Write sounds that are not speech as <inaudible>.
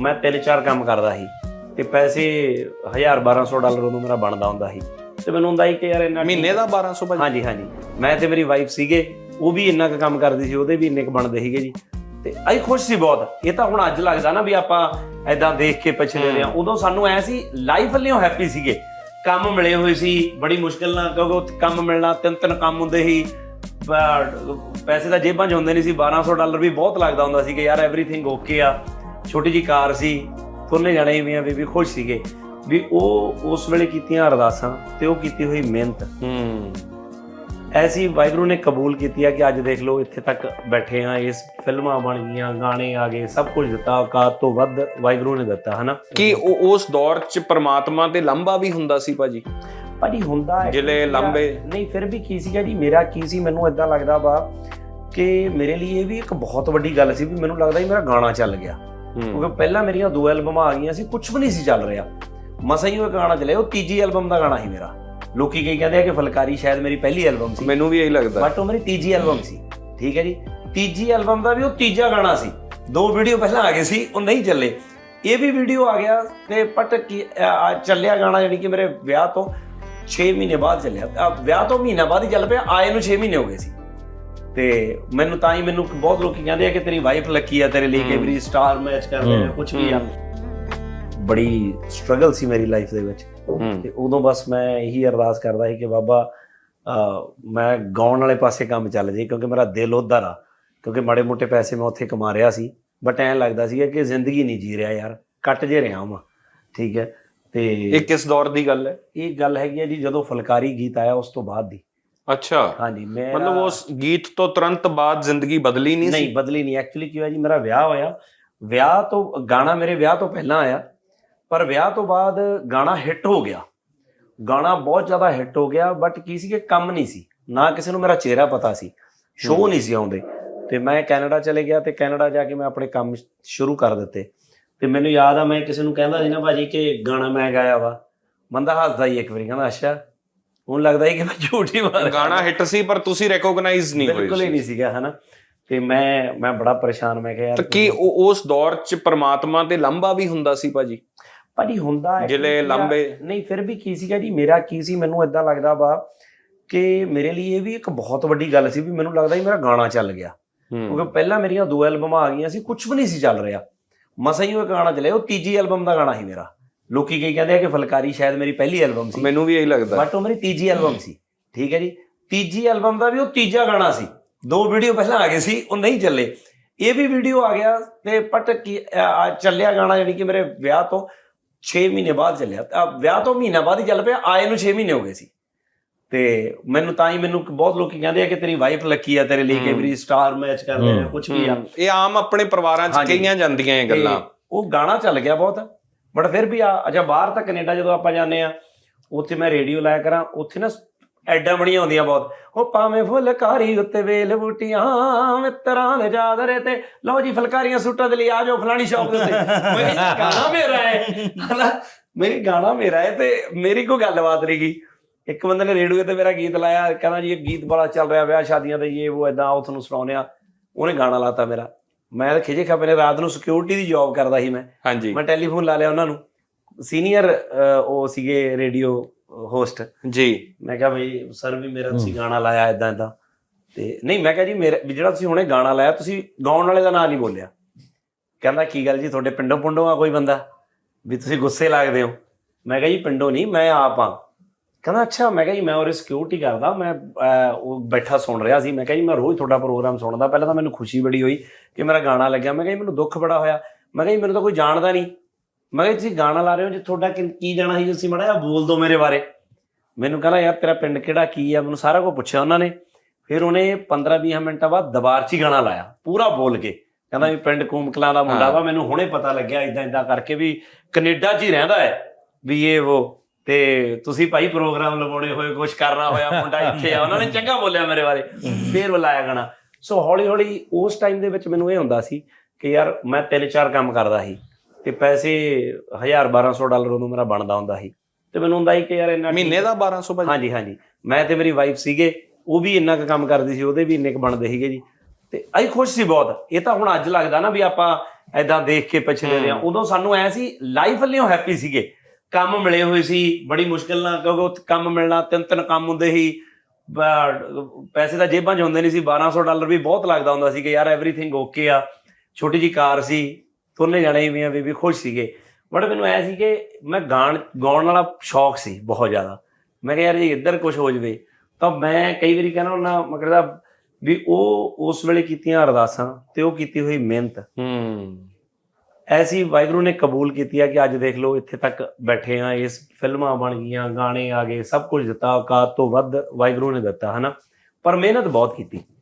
ਮੈਂ ਤਿੰਨ ਚਾਰ ਕੰਮ ਕਰਦਾ ਸੀ ਤੇ ਪੈਸੇ 1000 1200 ਡਾਲਰ ਉਹਨੂੰ ਮੇਰਾ ਬਣਦਾ ਹੁੰਦਾ ਸੀ। ਤੇ ਮੈਨੂੰ ਹੁੰਦਾ ਸੀ ਕਿ ਯਾਰ ਇੰਨਾ ਮਹੀਨੇ ਦਾ 1200 ਭਾਜੀ? ਹਾਂਜੀ ਹਾਂਜੀ। ਮੈਂ ਤੇ ਮੇਰੀ ਵਾਈਫ ਸੀਗੇ ਉਹ ਵੀ ਇੰਨਾ ਕੁ ਕੰਮ ਕਰਦੀ ਸੀ ਉਹਦੇ ਵੀ ਇੰਨੇ ਕੁ ਬਣਦੇ ਸੀਗੇ ਜੀ। ਤੇ ਅਸੀਂ ਖੁਸ਼ ਸੀ ਬਹੁਤ। ਇਹ ਤਾਂ ਹੁਣ ਅੱਜ ਲੱਗਦਾ ਨਾ ਵੀ ਆਪਾਂ ਐਦਾਂ ਦੇਖ ਕੇ ਪਛੜੇ ਰਹੇ ਆ ਉਦੋਂ ਸਾਨੂੰ ਐ ਸੀ ਲਾਈਫ ਵੱਲੋਂ ਹੈਪੀ ਸੀਗੇ। ਕੰਮ ਮਿਲੇ ਹੋਏ ਸੀ ਬੜੀ ਮੁਸ਼ਕਿਲ ਨਾਲ ਕਿਉਂਕਿ ਉੱਥੇ ਕੰਮ ਮਿਲਣਾ ਤਿੰਨ ਤਿੰਨ ਕੰਮ ਹੁੰਦੇ ਸੀ। ਪੈਸੇ ਤਾਂ ਜੇਬਾਂ 'ਚ ਹੁੰਦੇ ਨਹੀਂ ਸੀ। 1200 ਡਾਲਰ ਵੀ ਬਹੁਤ ਲੱਗਦਾ ਹੁੰਦਾ ਸੀ ਕਿ ਯਾਰ ਐਵਰੀਥਿੰਗ ਓਕੇ ਆ। ਛੋਟੀ ਜੀ ਕਾਰ ਸੀ ਤੁਰਨੇ ਜਾਣੇ ਵੀ ਆ ਵੀ ਵੀ ਖੁਸ਼ ਸੀਗੇ। ਵੀ ਉਹ ਉਸ ਵੇਲੇ ਕੀਤੀਆਂ ਅਰਦਾਸਾਂ ਤੇ ਉਹ ਕੀਤੀ ਹੋਈ ਮਿਹਨਤ। ਹੂੰ। ਐਸੀ ਵਾਹਿਗੁਰੂ ਨੇ ਕਬੂਲ ਕੀਤੀ ਆ ਕਿ ਅੱਜ ਦੇਖ ਲਓ ਇੱਥੇ ਤੱਕ ਬੈਠੇ ਆ ਇਸ ਫਿਲਮਾਂ ਬਣ ਗਈਆਂ ਗਾਣੇ ਆ ਗਏ ਸਭ ਕੁਝ ਦਿੱਤਾ ਔਕਾਤ ਤੋਂ ਵੱਧ ਵਾਹਿਗੁਰੂ ਨੇ ਦਿੱਤਾ ਹਨਾ? ਕੀ ਉਹ ਉਸ ਦੌਰ ਚ ਪ੍ਰਮਾਤਮਾ ਤੇ ਲੰਬਾ ਵੀ ਹੁੰਦਾ ਸੀ ਭਾਜੀ? ਭਾਜੀ ਹੁੰਦਾ ਹੈ। ਜਿਲੇ ਲੰਬੇ ਨਹੀਂ ਫਿਰ ਵੀ ਕੀ ਸੀਗਾ ਜੀ? ਮੇਰਾ ਕੀ ਸੀ? ਮੈਨੂੰ ਇਦਾਂ ਲੱਗਦਾ ਵਾ ਕਿ ਮੇਰੇ ਲਈ ਇਹ ਵੀ ਇੱਕ ਬਹੁਤ ਵੱਡੀ ਗੱਲ ਸੀ ਵੀ ਮੈਨੂੰ ਲੱਗਦਾ ਸੀ ਮੇਰਾ ਗਾਣਾ ਚੱਲ ਗਿਆ। ਕਿਉਂਕਿ ਪਹਿਲਾਂ ਮੇਰੀਆਂ ਦੋ ਐਲਬਮਾਂ ਆ ਗਈਆਂ ਸੀ ਕੁਝ ਵੀ ਨਹੀਂ ਸੀ ਚੱਲ ਰਿਹਾ। ਮਸਾਂ ਹੀ ਉਹ ਗਾਣਾ ਚੱਲਿਆ ਉਹ ਤੀਜੀ ਐਲਬਮ ਦਾ ਗਾਣਾ ਸੀ ਮੇਰਾ। ਲੋਕੀ ਕਈ ਕਹਿੰਦੇ ਆ ਕਿ ਫਲਕਾਰੀ ਸ਼ਾਇਦ ਮੇਰੀ ਪਹਿਲੀ ਐਲਬਮ ਸੀ। ਮੈਨੂੰ ਵੀ ਇਹੀ ਲੱਗਦਾ। ਬਟ ਉਹ ਮੇਰੀ ਤੀਜੀ ਐਲਬਮ ਸੀ। ਠੀਕ ਹੈ ਜੀ? ਤੀਜੀ ਐਲਬਮ ਦਾ ਵੀ ਉਹ ਤੀਜਾ ਗਾਣਾ ਸੀ। ਦੋ ਵੀਡੀਓ ਪਹਿਲਾਂ ਆ ਗਏ ਸੀ ਉਹ ਨਹੀਂ ਚੱਲੇ। ਇਹ ਵੀ ਵੀਡੀਓ ਆ ਗਿਆ ਤੇ ਪਟ ਚੱਲਿਆ ਗਾਣਾ ਯਾਨੀ ਕਿ ਮੇਰੇ ਵਿਆਹ ਤੋਂ 6 ਮਹੀਨੇ ਬਾਅਦ ਚੱਲਿਆ। ਵਿਆਹ ਤੋਂ ਮਹੀਨਾ ਬਾਅਦ ਹੀ ਚੱਲ ਪਿਆ ਆਏ ਨੂੰ 6 ਮਹੀਨੇ ਹੋ ਗਏ ਸੀ। ਤੇ ਮੈਨੂੰ ਤਾਂ ਹੀ ਮੈਨੂੰ ਬਹੁਤ ਲੋਕੀ ਕਹਿੰਦੇ ਆ ਕਿ ਤੇਰੀ ਵਾਈਫ ਲੱਕੀ ਆ ਤੇਰੇ ਲਈ ਕਈ ਵਾਰੀ ਸਟਾਰ ਮੈਚ ਕਰਦੇ ਨੇ ਕੁਝ ਵੀ ਆ। ਬੜੀ ਸਟਰਗਲ ਸੀ ਮੇਰੀ ਲਾਈਫ ਦੇ ਵਿੱਚ। ਹੂੰ। ਤੇ ਉਦੋਂ ਬਸ ਮੈਂ ਇਹੀ ਅਰਦਾਸ ਕਰਦਾ ਸੀ ਕਿ ਬਾਬਾ ਮੈਂ ਗਾਉਣ ਵਾਲੇ ਪਾਸੇ ਕੰਮ ਚੱਲ ਜੇ ਕਿਉਂਕਿ ਮੇਰਾ ਦਿਲ ਉਧਰ ਆ। ਕਿਉਂਕਿ ਮਾੜੇ ਮੋਟੇ ਪੈਸੇ ਮੈਂ ਉੱਥੇ ਕਮਾ ਰਿਹਾ ਸੀ। ਬਟ ਐਂ ਲੱਗਦਾ ਸੀ ਕਿ ਜ਼ਿੰਦਗੀ ਨਹੀਂ ਜੀ ਰਿਹਾ ਯਾਰ ਕੱਟ ਜੇ ਰਿਹਾ ਵਾਂ। ਠੀਕ ਹੈ ਤੇ ਇਹ ਕਿਸ ਦੌਰ ਦੀ ਗੱਲ ਹੈ? ਇਹ ਗੱਲ ਹੈਗੀ ਹੈ ਜੀ ਜਦੋਂ ਫੁਲਕਾਰੀ ਗੀਤ ਆਇਆ ਉਸ ਤੋਂ ਬਾਅਦ ਦੀ। ਅੱਛਾ। ਹਾਂਜੀ ਮੈਂ ਮਤਲਬ ਉਸ ਗੀਤ ਤੋਂ ਤੁਰੰਤ ਬਾਅਦ ਜ਼ਿੰਦਗੀ ਬਦਲੀ ਨਹੀਂ ਨਹੀਂ ਸੀ? ਬਦਲੀ ਨਹੀਂ। ਐਕਚੁਅਲੀ ਕੀ ਹੋਇਆ ਜੀ ਮੇਰਾ ਵਿਆਹ ਹੋਇਆ। ਵਿਆਹ ਤੋਂ ਗਾਣਾ ਮੇਰੇ ਵਿਆਹ ਤੋਂ ਪਹਿਲਾਂ ਆਇਆ। ਪਰ ਵਿਆਹ ਤੋਂ ਬਾਅਦ ਗਾਣਾ ਹਿੱਟ ਹੋ ਗਿਆ। ਗਾਣਾ ਬਹੁਤ ਜ਼ਿਆਦਾ ਹਿੱਟ ਹੋ ਗਿਆ ਬਟ ਕੀ ਸੀ ਕਿ ਕੰਮ ਨਹੀਂ ਸੀ। ਨਾ ਕਿਸੇ ਨੂੰ ਮੇਰਾ ਚਿਹਰਾ ਪਤਾ ਸੀ। ਸ਼ੋਅ ਨਹੀਂ ਸੀ ਆਉਂਦੇ। ਤੇ ਮੈਂ ਕੈਨੇਡਾ ਚਲੇ ਗਿਆ ਤੇ ਕੈਨੇਡਾ ਜਾ ਕੇ ਮੈਂ ਆਪਣੇ ਕੰਮ ਸ਼ੁਰੂ ਕਰ ਦਿੱਤੇ। ਤੇ ਮੈਨੂੰ ਯਾਦ ਆ ਮੈਂ ਕਿਸੇ ਨੂੰ ਕਹਿੰਦਾ ਸੀ ਨਾ ਭਾਜੀ ਕਿ ਗਾਣਾ ਮੈਂ ਗਾਇਆ ਵਾ। ਬੰਦਾ ਹੱਸਦਾ ਹੀ ਇੱਕ ਵਾਰੀ ਕਹਿੰਦਾ ਅੱਛਾ। ਹੁਣ ਲੱਗਦਾ ਹੀ ਕਿ ਮੈਂ ਝੂਠ ਹੀ ਮਾਰ ਰਿਹਾ। ਗਾਣਾ ਹਿੱਟ ਸੀ ਪਰ ਤੁਸੀਂ ਰੈਕੋਗਨਾਈਜ਼ ਨਹੀਂ ਹੋਏ ਬਿਲਕੁਲ ਹੀ। ਨਹੀਂ ਸੀਗਾ ਹਨਾ? ਤੇ ਮੈਂ ਮੈਂ ਬੜਾ ਪਰੇਸ਼ਾਨ ਮੈਂ ਕਿਹਾ ਯਾਰ ਕੀ ਉਸ ਦੌਰ ਚ ਪ੍ਰਮਾਤਮਾ ਤੇ ਲੰਬਾ ਵੀ ਹੁੰਦਾ ਸੀ ਭਾਜੀ? ਭਾਜੀ ਹੁੰਦਾ ਹੈ। ਜਿਲੇ ਲੰਬੇ- ਨਹੀਂ ਫਿਰ ਵੀ ਕੀ ਸੀਗਾ ਜੀ? ਮੇਰਾ ਕੀ ਸੀ? ਮੈਨੂੰ ਇਦਾਂ ਲੱਗਦਾ ਵਾ ਕਿ ਮੇਰੇ ਲਈ ਇਹ ਵੀ ਇੱਕ ਬਹੁਤ ਵੱਡੀ ਗੱਲ ਸੀ ਵੀ ਮੈਨੂੰ ਲੱਗਦਾ ਸੀ ਮੇਰਾ ਗਾਣਾ ਚੱਲ ਗਿਆ। ਕਿਉਂਕਿ ਪਹਿਲਾਂ ਮੇਰੀਆਂ ਦੋ ਐਲਬਮਾਂ ਆ ਗਈਆਂ ਸੀ ਕੁਝ ਵੀ ਨਹੀਂ ਸੀ ਚੱਲ ਰਿਹਾ। ਮਸਾਂ ਹੀ ਉਹ ਗਾਣਾ ਚੱਲਿਆ ਉਹ ਤੀਜੀ ਐਲਬਮ ਦਾ ਗਾਣਾ ਸੀ ਮੇਰਾ। ਲੋਕੀ ਕਈ ਕਹਿੰਦੇ ਆ ਕਿ ਫਲਕਾਰੀ ਸ਼ਾਇਦ ਮੇਰੀ ਪਹਿਲੀ ਐਲਬਮ ਸੀ। ਮੈਨੂੰ ਵੀ ਇਹੀ ਲੱਗਦਾ। ਬਟ ਉਹ ਮੇਰੀ ਤੀਜੀ ਐਲਬਮ ਸੀ। ਠੀਕ ਹੈ ਜੀ? ਤੀਜੀ ਐਲਬਮ ਦਾ ਵੀ ਉਹ ਤੀਜਾ ਗਾਣਾ ਸੀ। ਦੋ ਵੀਡੀਓ ਪਹਿਲਾਂ ਆ ਗਏ ਸੀ ਉਹ ਨਹੀਂ ਚੱਲੇ। ਇਹ ਵੀ ਵੀਡੀਓ ਆ ਗਿਆ ਤੇ ਪਟ ਕੀ ਆ ਚੱਲਿਆ ਗਾਣਾ ਯਾਨੀ ਕਿ ਮੇਰੇ ਵਿਆਹ ਤੋਂ 6 ਮਹੀਨੇ ਬਾਅਦ ਚੱਲਿਆ। ਵਿਆਹ ਤੋਂ ਮਹੀਨਾ ਬਾਅਦ ਹੀ ਚੱਲ ਪਿਆ ਆਏ ਨੂੰ 6 ਮਹੀਨੇ ਹੋ ਗਏ ਸੀ। ਤੇ ਮੈਨੂੰ ਤਾਂ ਹੀ ਮੈਨੂੰ ਬਹੁਤ ਲੋਕੀ ਕਹਿੰਦੇ ਆ ਕਿ ਤੇਰੀ ਵਾਈਫ ਲੱਕੀ ਆ ਤੇਰੇ ਲਈ ਕਈ ਵਾਰੀ ਸਟਾਰ ਮੈਚ ਕਰਦੇ ਨੇ ਕੁਝ ਵੀ ਆ। ਇਹ ਆਮ ਆਪਣੇ ਪਰਿਵਾਰਾਂ ਚ। ਕਈਆਂ ਜਾਂਦੀਆਂ ਇਹ ਗੱਲਾਂ। ਉਹ ਗਾਣਾ ਚੱਲ ਗਿਆ ਬਹੁਤ। ਬਟ ਫਿਰ ਵੀ ਆ, ਅੱਛਾ, ਬਾਹਰ ਤਾਂ ਕੈਨੇਡਾ ਜਦੋਂ ਆਪਾਂ ਜਾਂਦੇ ਆ, ਉੱਥੇ ਮੈਂ ਰੇਡੀਓ ਲਾਇਆ ਕਰਾਂ, ਉੱਥੇ ਨਾ ਐਡਾਂ ਬਣੀਆਂ ਹੁੰਦੀਆਂ ਬਹੁਤ। ਉਹ ਭਾਵੇਂ ਫੁਲਕਾਰੀ ਉੱਤੇ ਵੇਲ ਬੂਟੀਆਂ, ਮਿੱਤਰਾਂ ਦੇ ਜਾਦਰੇ ਤੇ, ਲਓ ਜੀ ਫੁਲਕਾਰੀਆਂ ਸੂਟਾਂ ਦੇ ਲਈ ਆ ਜਾਓ ਫਲਾਣੀ ਸ਼ੌਪ ਦੇ ਉੱਤੇ। ਮੈਂ ਗਾਣਾ ਮੇਰਾ ਹੈ। ਹਨਾ? ਮੇਰੀ ਗਾਣਾ ਮੇਰਾ ਹੈ ਤੇ ਮੇਰੀ ਕੋਈ ਗੱਲਬਾਤ ਨਹੀਂ ਗਈ ਇੱਕ ਬੰਦੇ ਨੇ ਰੇਡੀਓ ਤੇ ਮੇਰਾ ਗੀਤ ਲਾਇਆ, ਕਹਿੰਦਾ ਜੀ ਇਹ ਗੀਤ ਬੜਾ ਚੱਲ ਰਿਹਾ, ਵਿਆਹ ਸ਼ਾਦੀਆਂ ਤੇ ਇਹ, ਉਹ ਇਦਾਂ ਉਹ ਤੁਹਾਨੂੰ ਸੁਣਾਉਂਦੇ ਆ। ਉਹਨੇ ਗਾਣਾ ਲਾਤਾ ਮੇਰਾ। ਮੈਂ ਤਾਂ ਖਿਜੇ ਖਪੇ ਨੇ ਰਾਤ ਨੂੰ ਸਿਕਿਉਰਿਟੀ ਦੀ ਜੌਬ ਕਰਦਾ ਸੀ ਮੈਂ। ਹਾਂਜੀ। ਮੈਂ ਟੈਲੀਫੋਨ ਲਾ ਲਿਆ ਉਹਨਾਂ ਨੂੰ। ਸੀਨੀਅਰ ਉਹ ਸੀਗੇ ਰੇਡੀਓ ਹੋਸਟ ਜੀ। ਮੈਂ ਕਿਹਾ ਬਈ ਸਰ ਵੀ ਮੇਰਾ ਤੁਸੀਂ ਗਾਣਾ ਲਾਇਆ ਇਦਾਂ ਇਦਾਂ ਤੇ ਨਹੀਂ ਮੈਂ ਕਿਹਾ ਜੀ ਮੇਰਾ ਵੀ ਜਿਹੜਾ ਤੁਸੀਂ ਹੁਣੇ ਗਾਣਾ ਲਾਇਆ ਤੁਸੀਂ ਗਾਉਣ ਵਾਲੇ ਦਾ ਨਾਂ ਨਹੀਂ ਬੋਲਿਆ। ਕਹਿੰਦਾ ਕੀ ਗੱਲ ਜੀ ਤੁਹਾਡੇ ਪਿੰਡੋਂ ਪੁੰਡੋਂ ਆ ਕੋਈ ਬੰਦਾ? ਵੀ ਤੁਸੀਂ ਗੁੱਸੇ ਲੱਗਦੇ ਹੋ? ਮੈਂ ਕਿਹਾ ਜੀ ਪਿੰਡੋਂ ਨਹੀਂ ਮੈਂ ਆਪ ਆ ਕਹਿੰਦਾ ਅੱਛਾ ਮੈਂ ਕਿਹਾ ਜੀ ਮੈਂ ਉਹਰੇ ਸਿਕਿਉਰਿਟੀ ਕਰਦਾ ਮੈਂ ਉਹ ਬੈਠਾ ਸੁਣ ਰਿਹਾ ਸੀ। ਮੈਂ ਕਿਹਾ ਜੀ ਮੈਂ ਰੋਜ਼ ਤੁਹਾਡਾ ਪ੍ਰੋਗਰਾਮ ਸੁਣਦਾ। ਪਹਿਲਾਂ ਤਾਂ ਮੈਨੂੰ ਖੁਸ਼ੀ ਬੜੀ ਹੋਈ ਕਿ ਮੇਰਾ ਗਾਣਾ ਲੱਗਿਆ। ਮੈਂ ਕਿਹਾ ਜੀ ਮੈਨੂੰ ਦੁੱਖ ਬੜਾ ਹੋਇਆ। ਮੈਂ ਕਿਹਾ ਜੀ ਮੈਨੂੰ ਤਾਂ ਕੋਈ ਜਾਣਦਾ ਨਹੀਂ। ਮੈਂ ਕਿਹਾ ਤੁਸੀਂ ਗਾਣਾ ਲਾ ਰਹੇ ਹੋ ਜੇ ਤੁਹਾਡਾ ਕੀ ਜਾਣਾ ਸੀ ਤੁਸੀਂ ਮੜਾ ਬੋਲ ਦਿਓ ਮੇਰੇ ਬਾਰੇ। ਮੈਨੂੰ ਕਹਿੰਦਾ ਯਾਰ ਤੇਰਾ ਪਿੰਡ ਕਿਹੜਾ ਕੀ ਆ? ਮੈਨੂੰ ਸਾਰਾ ਕੁਝ ਪੁੱਛਿਆ ਉਹਨਾਂ ਨੇ। ਫਿਰ ਉਹਨੇ 15-20 ਮਿੰਟਾਂ ਬਾਅਦ ਦਬਾਰ 'ਚ ਹੀ ਗਾਣਾ ਲਾਇਆ ਪੂਰਾ ਬੋਲ ਕੇ। ਕਹਿੰਦਾ ਵੀ ਪਿੰਡ ਕੂਮਕਲਾਂ ਦਾ ਮੁੰਡਾ। ਵਾ ਮੈਨੂੰ ਹੁਣੇ ਪਤਾ ਲੱਗਿਆ ਇਦਾਂ ਇਦਾਂ ਕਰਕੇ ਵੀ ਕੈਨੇਡਾ 'ਚ ਹੀ ਰਹਿੰਦਾ ਹੈ ਵੀ ਇਹ ਉਹ ਤੇ ਤੁਸੀਂ ਭਾਈ ਪ੍ਰੋਗਰਾਮ ਲਵਾਉਣੇ ਹੋਏ ਕੁਝ ਕਰਨਾ ਹੋਇਆ ਮੁੰਡਾ <laughs> ਇੱਥੇ ਆ ਉਹਨਾਂ ਨੇ ਚੰਗਾ ਬੋਲਿਆ ਮੇਰੇ ਬਾਰੇ। <laughs> ਫੇਰ ਬੁਲਾਇਆ ਗਾਣਾ। ਸੋ ਹੌਲੀ ਹੌਲੀ ਉਸ ਟਾਈਮ ਦੇ ਵਿੱਚ ਮੈਨੂੰ ਇਹ ਹੁੰਦਾ ਸੀ ਕਿ ਯਾਰ ਮੈਂ ਤਿੰਨ ਚਾਰ ਕੰਮ ਕਰਦਾ ਸੀ ਤੇ ਪੈਸੇ 1000 1200 ਡਾਲਰ ਉਹਨੂੰ ਮੇਰਾ ਬਣਦਾ ਹੁੰਦਾ ਸੀ। ਤੇ ਮੈਨੂੰ ਹੁੰਦਾ ਸੀ ਕਿ ਯਾਰ ਇੰਨਾ ਮਹੀਨੇ ਦਾ 1200 ਭਾਜੀ? ਹਾਂਜੀ ਹਾਂਜੀ। ਮੈਂ ਤੇ ਮੇਰੀ ਵਾਈਫ ਸੀਗੇ ਉਹ ਵੀ ਇੰਨਾ ਕੁ ਕੰਮ ਕਰਦੀ ਸੀ ਉਹਦੇ ਵੀ ਇੰਨੇ ਕੁ ਬਣਦੇ ਸੀਗੇ ਜੀ। ਤੇ ਅਸੀਂ ਖੁਸ਼ ਸੀ ਬਹੁਤ। ਇਹ ਤਾਂ ਹੁਣ ਅੱਜ ਲੱਗਦਾ ਨਾ ਵੀ ਆਪਾਂ ਐਦਾਂ ਦੇਖ ਕੇ ਪਿਛਲੇ। ਰਿਆਂ ਉਦੋਂ ਸਾਨੂੰ ਐ ਸੀ ਲਾਈਫ ਵੱਲੋਂ ਹੈਪੀ ਸੀਗੇ। ਕੰਮ ਮਿਲੇ ਹੋਏ ਸੀ, ਬੜੀ ਮੁਸ਼ਕਿਲ ਨਾਲ, ਕਿਉਂਕਿ ਉੱਥੇ ਕੰਮ ਮਿਲਣਾ, ਤਿੰਨ ਤਿੰਨ ਕੰਮ ਹੁੰਦੇ ਸੀ। ਪੈਸੇ ਤਾਂ ਜੇਬਾਂ 'ਚ ਹੁੰਦੇ ਨਹੀਂ ਸੀ 1200 ਡਾਲਰ ਵੀ ਬਹੁਤ ਲੱਗਦਾ ਹੁੰਦਾ ਸੀ ਕਿ ਯਾਰ ਐਵਰੀਥਿੰਗ ਓਕੇ ਆ। ਛੋਟੀ ਜੀ ਕਾਰ ਸੀ, ਦੋਨੇ ਜਾਣੇ ਵੀ ਆ, ਵੀ ਖੁਸ਼ ਸੀਗੇ। ਬਟ ਮੈਨੂੰ ਐ ਸੀ ਕਿ ਮੈਂ ਗਾਣ, ਗਾਉਣ ਵਾਲਾ ਸ਼ੌਕ ਸੀ ਬਹੁਤ ਜ਼ਿਆਦਾ। ਮੈਂ ਕਿਹਾ ਯਾਰ ਜੇ ਇੱਧਰ ਕੁਝ ਹੋ ਜਵੇ, ਤਾਂ ਮੈਂ ਕਈ ਵਾਰੀ ਕਹਿੰਦਾ ਹੁੰਦਾ ਮੈਂ ਕਹਿੰਦਾ ਵੀ ਉਹ ਉਸ ਵੇਲੇ ਕੀਤੀਆਂ ਅਰਦਾਸਾਂ ਤੇ ਉਹ ਕੀਤੀ ਹੋਈ ਮਿਹਨਤ। ਹੂੰ। ਐਸੀ ਵਾਹਿਗੁਰੂ ਨੇ ਕਬੂਲ ਕੀਤੀ ਹੈ ਕਿ ਅੱਜ ਦੇਖ ਲਓ ਇੱਥੇ ਤੱਕ ਬੈਠੇ ਆ, ਇਸ ਫਿਲਮਾਂ ਬਣ ਗਈਆਂ, ਗਾਣੇ ਆ ਗਏ, ਸਭ ਕੁਝ ਦਿੱਤਾ, ਔਕਾਤ ਤੋਂ ਵੱਧ ਵਾਹਿਗੁਰੂ ਨੇ ਦਿੱਤਾ, ਹਨਾ? ਪਰ ਮਿਹਨਤ ਬਹੁਤ ਕੀਤੀ।